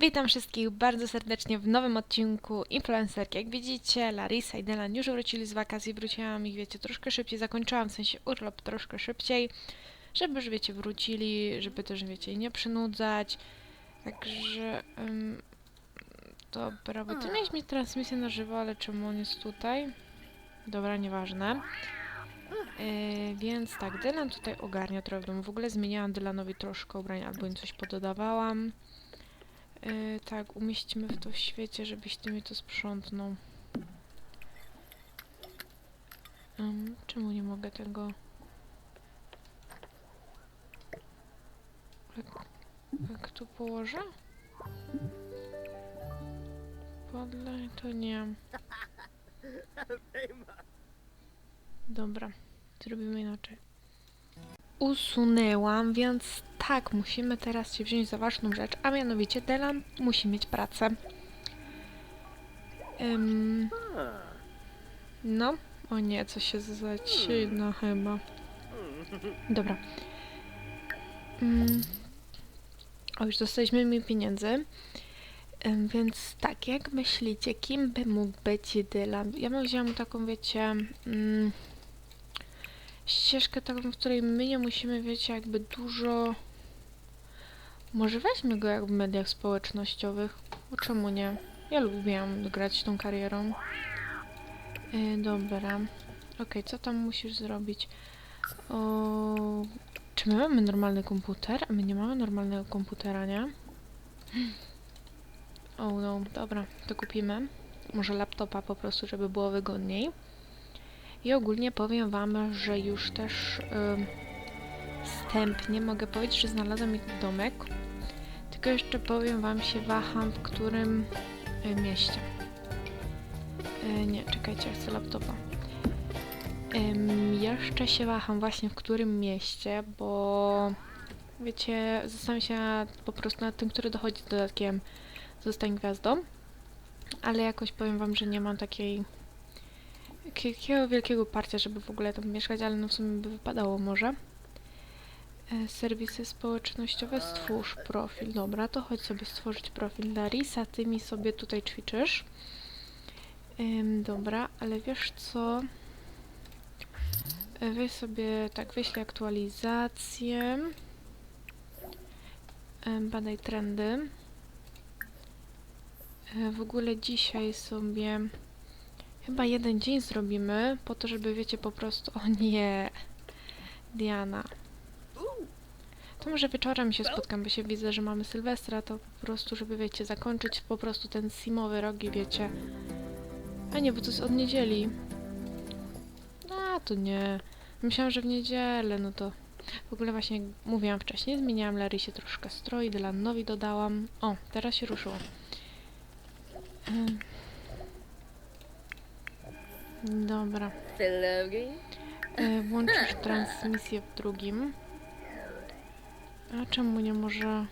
Witam wszystkich bardzo serdecznie w nowym odcinku Influencerki. Jak widzicie, Larisa i Dylan już wrócili z wakacji. Wróciłam ich, wiecie, troszkę szybciej. Zakończyłam w sensie urlop troszkę szybciej, żeby już, wiecie, wrócili, żeby też, wiecie, nie przynudzać. Także, ym, dobra, bo ty miałeś mieć transmisję na żywo, ale czemu on jest tutaj? Dobra, nieważne. Yy, więc tak, Dylan tutaj ogarnia trochę w domu. W ogóle zmieniałam Dylanowi troszkę ubrań, albo im coś pododawałam. Yy, tak, umieścimy w to w świecie, żebyś ty mi to sprzątnął. Ym, czemu nie mogę tego... Jak, jak tu położę? Podlej to nie. Dobra, zrobimy inaczej. Usunęłam, więc tak, musimy teraz się wziąć za ważną rzecz, a mianowicie Delan musi mieć pracę. No, o nie, coś się zacina chyba. Dobra. Ym, o, już dostaliśmy mi pieniędzy. Więc tak, jak myślicie, kim by mógł być Dylan? Ja bym wzięła mu taką, wiecie, mm, ścieżkę taką, w której my nie musimy, wiecie, jakby dużo... Może weźmy go jak w mediach społecznościowych. Bo czemu nie? Ja lubiłam grać tą karierą. Yy, dobra. Okej, co tam musisz zrobić? O... Czy my mamy normalny komputer? My nie mamy normalnego komputera, nie? O no, dobra, to kupimy. Może laptopa po prostu, żeby było wygodniej. I ogólnie powiem Wam, że już też ym, wstępnie mogę powiedzieć, że znalazłam ich domek. Tylko jeszcze powiem Wam, się waham, w którym y, mieście. Y, nie, czekajcie, chcę laptopa. Jeszcze się waham właśnie w którym mieście, bo wiecie, zastanawiam się po prostu nad tym, który dochodzi z dodatkiem Zostań gwiazdą. Ale jakoś powiem Wam, że nie mam takiej takiego wielkiego parcia, żeby w ogóle tam mieszkać, ale no w sumie by wypadało może. E, serwisy społecznościowe, stwórz profil. Dobra, to chodź sobie stworzyć profil. Larisa, ty mi sobie tutaj ćwiczysz. Dobra, ale wiesz co? E, Weź sobie, tak, wyślij aktualizację. Ym, badaj trendy. E, W ogóle dzisiaj sobie chyba jeden dzień zrobimy, po to, żeby wiecie po prostu. O nie! Diana. To może wieczorem się spotkam, bo się widzę, że mamy Sylwestra, to po prostu, żeby wiecie, zakończyć po prostu ten simowy rok i wiecie. A nie, bo to jest od niedzieli. A, to nie. Myślałam, że w niedzielę, no to... W ogóle właśnie, jak mówiłam wcześniej, zmieniałam Larysie troszkę strój, Dylanowi dodałam. O, teraz się ruszyło. Ym. Dobra. E, włączysz transmisję w drugim. A czemu nie może...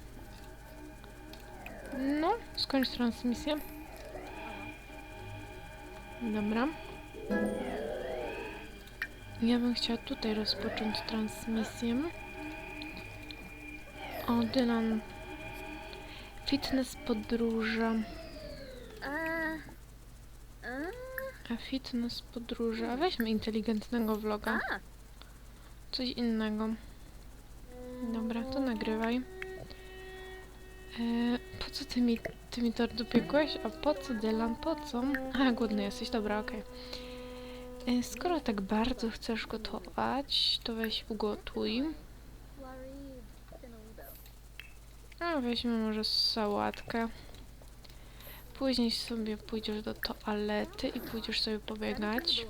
No, skończ transmisję. Dobra. Ja bym chciała tutaj rozpocząć transmisję. O, Dylan. Fitness podróże. A fitness podróże. A weźmy inteligentnego vloga. Coś innego. Dobra, to nagrywaj. E, po co ty mi, ty mi tort upiekłeś? A po co, Dylan? Po co? A, głodny jesteś. Dobra, okej. E, Skoro tak bardzo chcesz gotować, to weź ugotuj. A, weźmy może sałatkę. Później sobie pójdziesz do toalety i pójdziesz sobie pobiegać.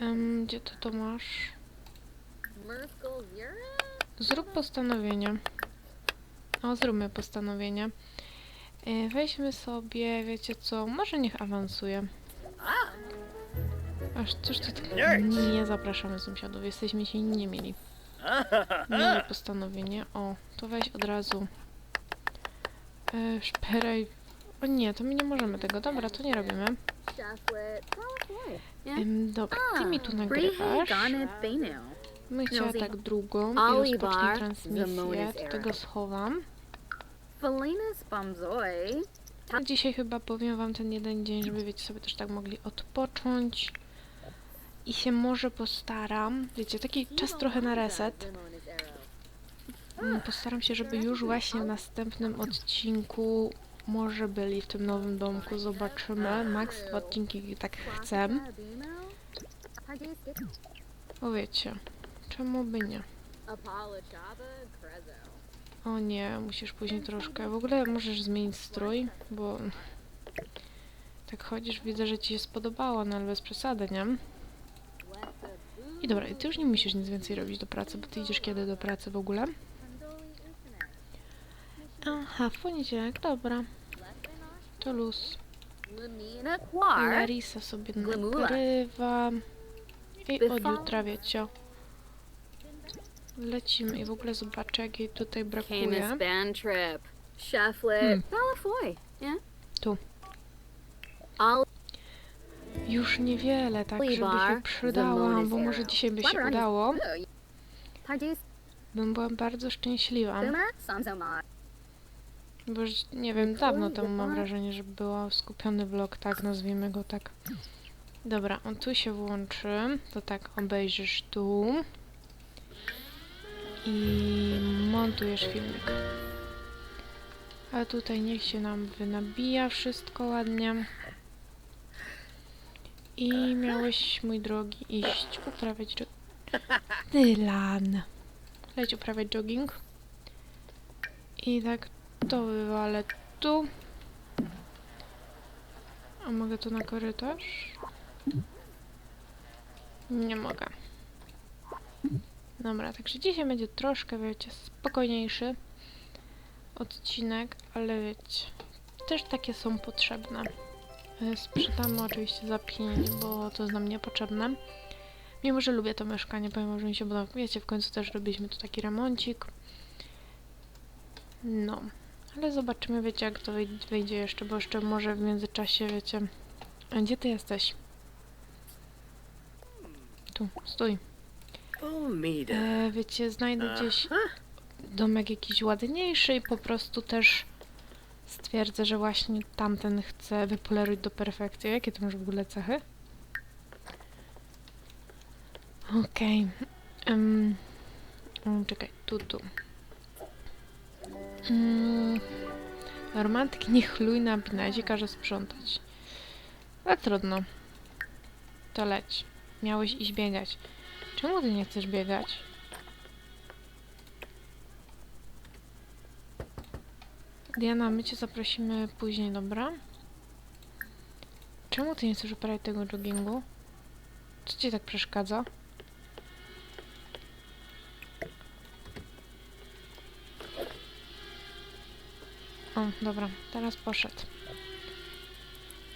Em, gdzie to to masz? Zrób postanowienie. O, zróbmy postanowienie. E, Weźmy sobie, wiecie co, może niech awansuje. Aż cóż to tak... Nie zapraszamy sąsiadów, jesteśmy się nie mieli. Mieli postanowienie. O, to weź od razu. E, szperaj. O nie, to my nie możemy tego. Dobra, to nie robimy. Ym, dobra, ty mi tu nagrywasz. My chciała tak drugą i rozpocznij transmisję. is To tego schowam. Felinas dzisiaj chyba powiem wam ten jeden dzień, żeby wiecie sobie też tak mogli odpocząć. I się może postaram, wiecie, taki czas trochę na reset. Mm, Postaram się, żeby już właśnie w następnym odcinku może byli w tym nowym domku. Zobaczymy. Max dwa odcinki tak chcę. Bo wiecie, czemu by nie? O nie, musisz później troszkę. W ogóle możesz zmienić strój, bo tak chodzisz, widzę, że ci się spodobało, no ale bez przesady, nie? I dobra, ty już nie musisz nic więcej robić do pracy, bo ty idziesz kiedy do pracy w ogóle? Aha, w poniedziałek, dobra. To luz. Larisa sobie nagrywa. I od jutra, wiecie. Lecimy i w ogóle zobaczę, jak jej tutaj brakuje. Cheflet. Hmm. Yeah. Tu. Już niewiele, tak, żeby się przydała, bo może dzisiaj by się udało. Bym była bardzo szczęśliwa. Bo już, nie wiem, dawno temu mam wrażenie, że było skupiony vlog, tak, nazwijmy go tak. Dobra, on tu się włączy, to tak obejrzysz tu. I montujesz filmik. A tutaj niech się nam wynabija wszystko ładnie. I miałeś, mój drogi, iść uprawiać jo- Dylan. Leć uprawiać jogging. I tak to wywalę tu. A mogę tu na korytarz? Nie mogę. Dobra, także dzisiaj będzie troszkę, wiecie, spokojniejszy odcinek, ale wiecie, też takie są potrzebne. E, Sprzedamy oczywiście za pieniądze, bo to jest nam niepotrzebne. Mimo, że lubię to mieszkanie, powiem, że mi się podoba. Wiecie, w końcu też robiliśmy tu taki remoncik. No, ale zobaczymy, wiecie, jak to wyjdzie jeszcze, bo jeszcze może w międzyczasie, wiecie... A gdzie ty jesteś? Tu, stój. E, wiecie, znajdę gdzieś domek jakiś ładniejszy i po prostu też stwierdzę, że właśnie tamten chcę wypolerować do perfekcji. Jakie to masz w ogóle cechy? Okej. Em, mm, czekaj, tu, tu. Mm, romantyk nie na binazie, każe sprzątać. Ale trudno. To leć. Miałeś iść biegać. Czemu ty nie chcesz biegać? Diana, my cię zaprosimy później, dobra? Czemu ty nie chcesz uprawiać tego joggingu? Co ci tak przeszkadza? O, dobra, teraz poszedł.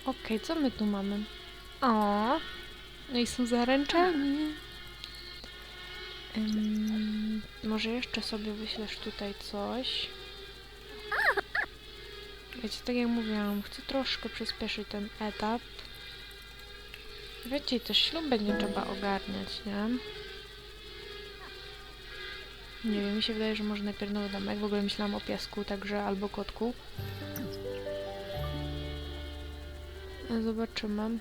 Okej, co my tu mamy? O, no i są zaręczeni. Ym, może jeszcze sobie wyślesz tutaj coś. Wiecie, tak jak mówiłam, chcę troszkę przyspieszyć ten etap. Wiecie, też ślub będzie trzeba ogarniać, nie? Nie wiem, mi się wydaje, że może najpierw nowy domek. W ogóle myślałam o piesku, także albo kotku. Ale Zobaczymy.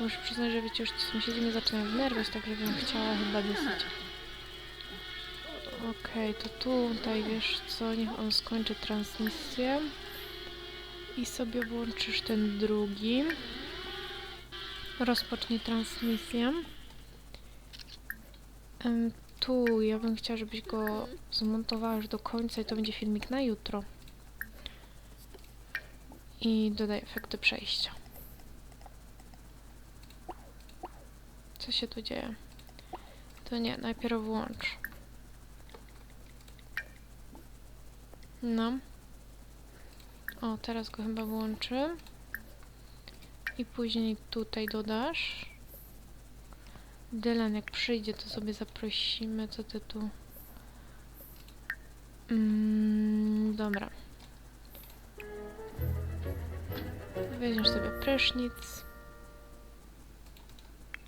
Muszę przyznać, że wiecie, już ci sąsiedzi mnie zaczynają wnerwiać, także bym chciała chyba dosyć. Okej, to tutaj wiesz co, niech on skończy transmisję. I sobie włączysz ten drugi. Rozpocznij transmisję. Tu ja bym chciała, żebyś go zmontowała już do końca i to będzie filmik na jutro. I dodaj efekty przejścia. Co się tu dzieje? To nie, najpierw włącz. No. O, teraz go chyba włączy. I później tutaj dodasz. Dylan jak przyjdzie, to sobie zaprosimy. Co ty tu? Mm, dobra. Weźmiesz sobie prysznic.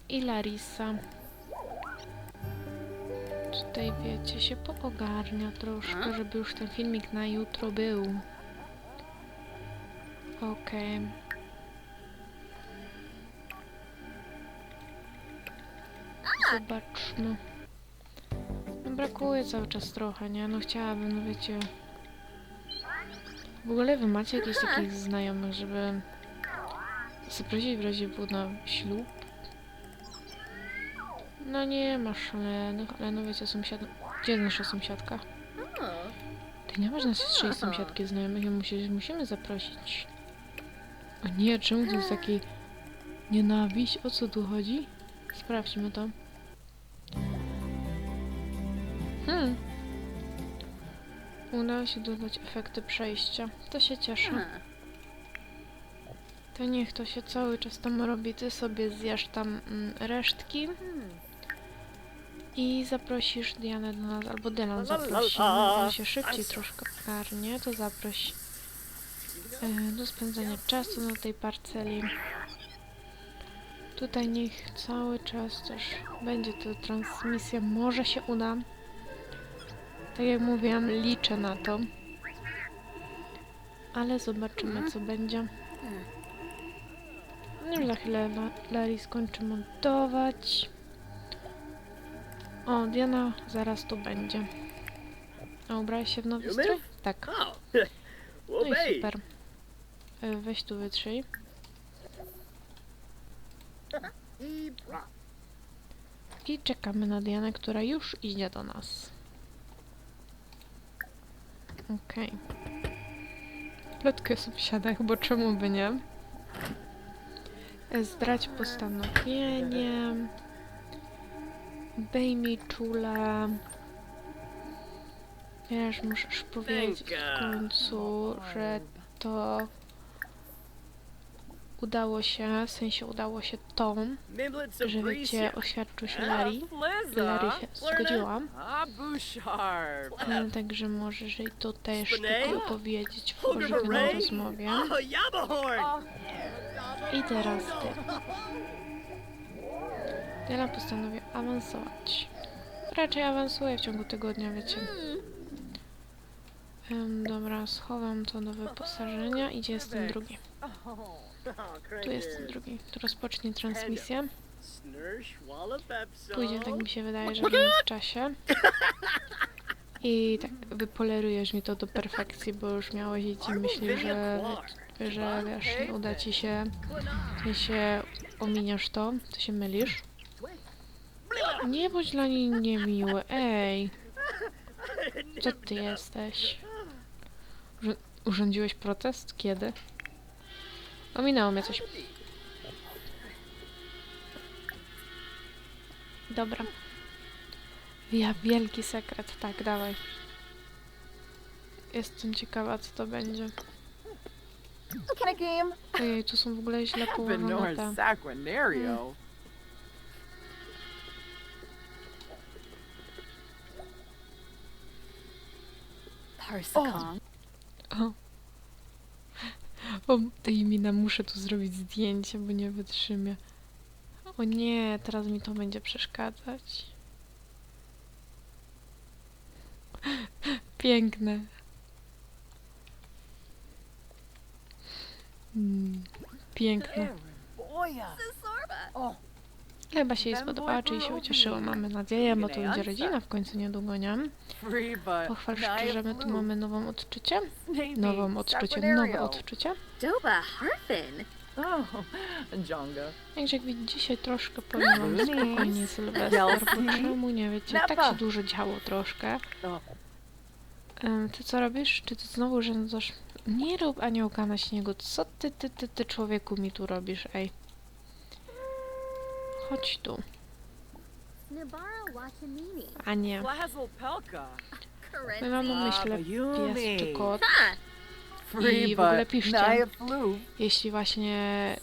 I Larisa. tutaj, wiecie, się poogarnia troszkę, żeby już ten filmik na jutro był. Okej. Zobaczmy. No, brakuje cały czas trochę, nie? No chciałabym, no wiecie... W ogóle wy macie jakichś takich znajomych, żeby zaprosić w razie był na ślub? No nie ma szalonych, ale no wiecie, sąsiad... Gdzie jest nasza sąsiadka? Ty nie masz naszej sąsiadki znajomych i musisz, musimy zaprosić. O nie, czemu tu jest taki nienawiść? O co tu chodzi? Sprawdźmy to. Udało się dodać efekty przejścia. To się cieszę. Huh. To niech to się cały czas tam robi. Ty sobie zjesz tam mm, resztki Hmm. i zaprosisz Dianę do nas, albo Dylan zaprosi. No, on się szybciej troszkę ogarnie, to zaproś e, do spędzania czasu na tej parceli. Tutaj niech cały czas też będzie to transmisja. Może się uda. Tak jak mówiłam, liczę na to. Ale zobaczymy, co będzie. No i za chwilę La- Larry skończy montować. O, Diana zaraz tu będzie. A ubrałeś się w nowy strój? Tak. No i super. E, Weź tu wytrzyj. I czekamy na Dianę, która już idzie do nas. Okej. Plotkę o sąsiadach, bo czemu by nie? E, Zdrać postanowienie. Bejmij czule. Wiesz, musisz powiedzieć w końcu, że to udało się, w sensie udało się to, Nimblets że wiecie, oświadczył się Larry. I Larry się zgodziła. Bouchard. E, Także możesz jej to też tylko powiedzieć w pożegnanej rozmowie. Oh. I teraz ty. Diana postanowiła awansować. Raczej awansuje w ciągu tygodnia, wiecie. Em, dobra, schowam to do wyposażenia. Idzie jest ten drugi. Tu jest ten drugi. Tu rozpocznie transmisję. Pójdzie, tak mi się wydaje, że w międzyczasie. I tak wypolerujesz mi to do perfekcji, bo już miałeś i ci myśli, że, że wiesz, nie uda ci się, ty się ominiesz to, ty się mylisz. Nie bądź dla niej niemiły, ej. Co ty jesteś? Urządziłeś protest? Kiedy? Ominęło mnie coś. Dobra. Ja wielki sekret, tak, dawaj. Jestem ciekawa, co to będzie. Ojej, tu są w ogóle źle położone te... Sacranario. Parsacon. O. O, tej mina muszę tu zrobić zdjęcie, bo nie wytrzymię. O nie, teraz mi to będzie przeszkadzać. Piękne. Mm, piękne. Boya. Oh, Chyba się jej spodobała, czyli się ucieszyła, mamy nadzieję, bo to będzie rodzina w końcu niedługo, nie? Pochwal szczerze, my tu mamy nową odczucie. Nową odczucie, nowe odczucie. Doba Harfin. Oh, Jonga. Także jak widzicie, dzisiaj troszkę powiem wam spokojnie Sylwester, bo czemu nie wiecie, tak się dużo działo troszkę. O. Em, Ty co robisz? Czy ty znowu rzędzasz? Nie rób aniołka na śniegu. Co ty, ty, ty, ty człowieku mi tu robisz, ej? Chodź tu. A nie. My mamy, myślę, pies czy kot. Free w ogóle piszcie. Jeśli właśnie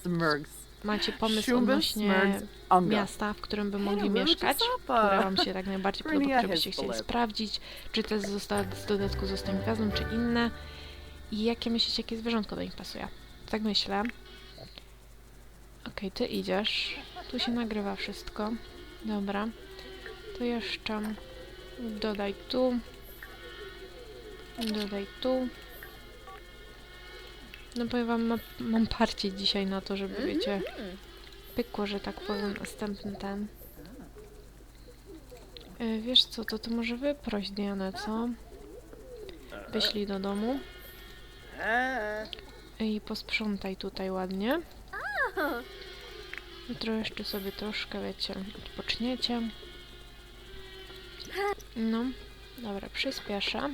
macie pomysł odnośnie miasta, w którym by mogli mieszkać, które wam się tak najbardziej podoba, które byście chcieli sprawdzić, czy to zostało z dodatku zostań gwiazdą, czy inne. I jakie myślicie, jakie zwierzątko do nich pasuje? Tak myślę. Okej, ty idziesz. Tu się nagrywa wszystko. Dobra. To jeszcze Dodaj tu. Dodaj tu. No powiem wam, ma, mam parcie dzisiaj na to, żeby wiecie, pykło, że tak powiem, następny ten. E, wiesz co, to ty może wyproś Dianę, co? Wyślij do domu Ah. i posprzątaj tutaj ładnie. Jutro jeszcze sobie troszkę, wiecie, odpoczniecie. No, dobra, przyspieszę.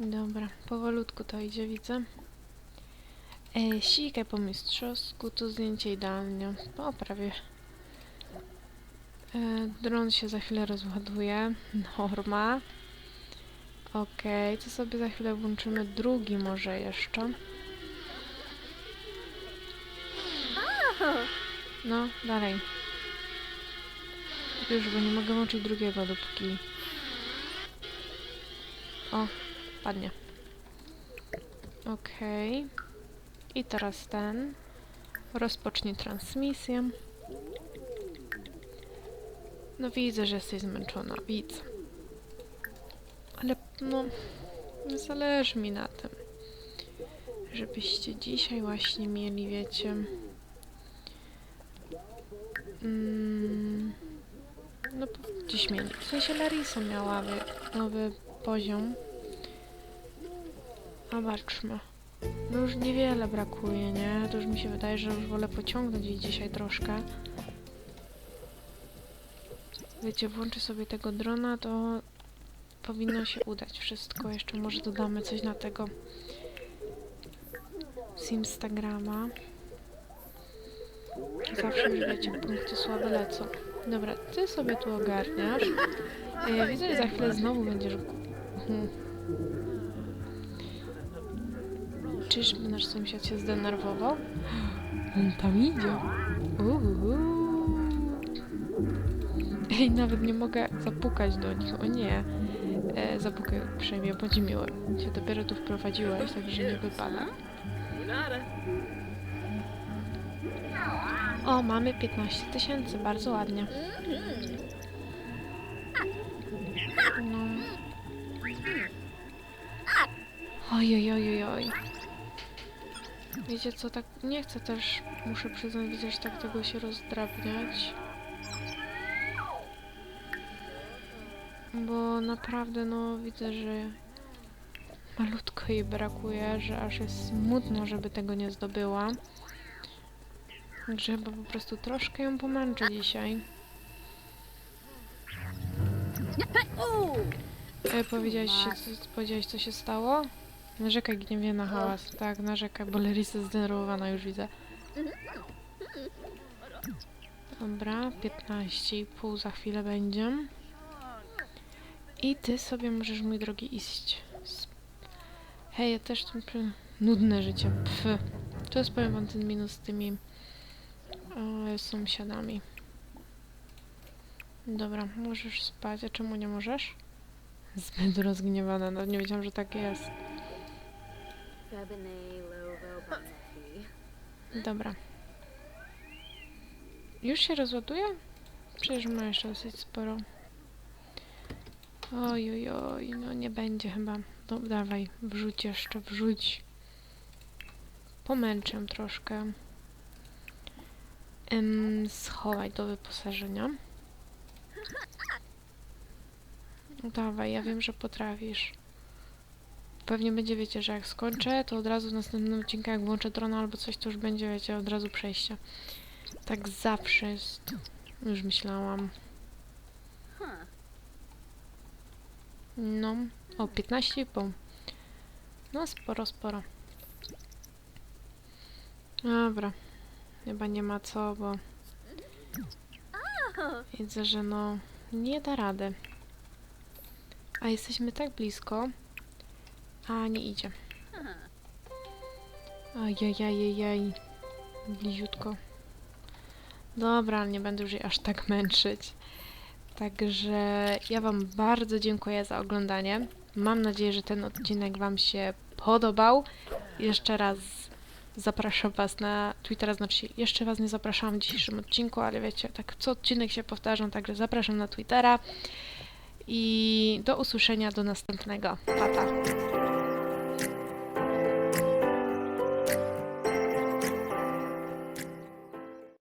Dobra, powolutku to idzie, widzę. E, sikaj po mistrzowsku, tu zdjęcie idealnie. O, prawie. E, dron się za chwilę rozładuje. Norma. Okej, to sobie za chwilę włączymy drugi może jeszcze. No, dalej. Już, bo nie mogę włączyć drugiego dopóki... O, padnie. Okej. I teraz ten. Rozpocznij transmisję. No widzę, że jesteś zmęczona, widzę. Ale no, zależy mi na tym, żebyście dzisiaj właśnie mieli, wiecie, mm, no gdzieś mieli. W sensie Larisa miała nowy poziom. Zobaczmy. No już niewiele brakuje, nie? To już mi się wydaje, że już wolę pociągnąć jej dzisiaj troszkę. Wiecie, włączę sobie tego drona, to powinno się udać wszystko. Jeszcze może dodamy coś na tego Instagrama. Zawsze już wiecie, punkty słabe lecą. Dobra, ty sobie tu ogarniasz. E, widzę, że za chwilę znowu będziesz... Hmm. Czyżby nasz sąsiad się zdenerwował? On tam idzie. Ej, nawet nie mogę zapukać do nich. O nie. E, zapukaj uprzejmie, bądź miły. Cię dopiero tu wprowadziłeś, także nie wypada. O, mamy 15 tysięcy, bardzo ładnie. No. Oj, oj, oj, oj. Wiecie co, tak nie chcę też, muszę przyznać, widzieć tak tego się rozdrabniać. Bo naprawdę, no, widzę, że malutko jej brakuje, że aż jest smutno, żeby tego nie zdobyła. Także chyba po prostu troszkę ją pomęczę dzisiaj. E, powiedziałeś, się, co, powiedziałeś, co się stało? Narzekaj gniewie na hałas. Tak, narzekaj, bo Larisa jest zdenerwowana, już widzę. Dobra, 15,5 za chwilę będzie. I ty sobie możesz, mój drogi, iść. Hej, ja też tu... Nudne życie, pf. To jest, powiem wam, ten minus z tymi e, sąsiadami. Dobra, możesz spać. A czemu nie możesz? Zbyt rozgniewana, no nie wiedziałam, że tak jest. Dobra. Już się rozładuje? Przecież ma jeszcze dosyć sporo. Oj, oj, oj, no nie będzie chyba. No, dawaj, wrzuć jeszcze, wrzuć. Pomęczę troszkę. Ym, schowaj do wyposażenia. Dawaj, ja wiem, że potrafisz. Pewnie będzie, wiecie, że jak skończę, to od razu w następnym odcinku, jak włączę drona albo coś, to już będzie, wiecie, od razu przejście. Tak zawsze jest. Już myślałam. No, o 15,5. No, sporo, sporo. Dobra. Chyba nie ma co, bo widzę, że no nie da rady. A jesteśmy tak blisko, a nie idzie. Ajajajajaj. Bliziutko. Dobra, nie będę już jej aż tak męczyć. Także ja Wam bardzo dziękuję za oglądanie. Mam nadzieję, że ten odcinek Wam się podobał. Jeszcze raz zapraszam Was na Twittera, znaczy jeszcze Was nie zapraszałam w dzisiejszym odcinku, ale wiecie, tak co odcinek się powtarzam, także zapraszam na Twittera i do usłyszenia do następnego. Pata.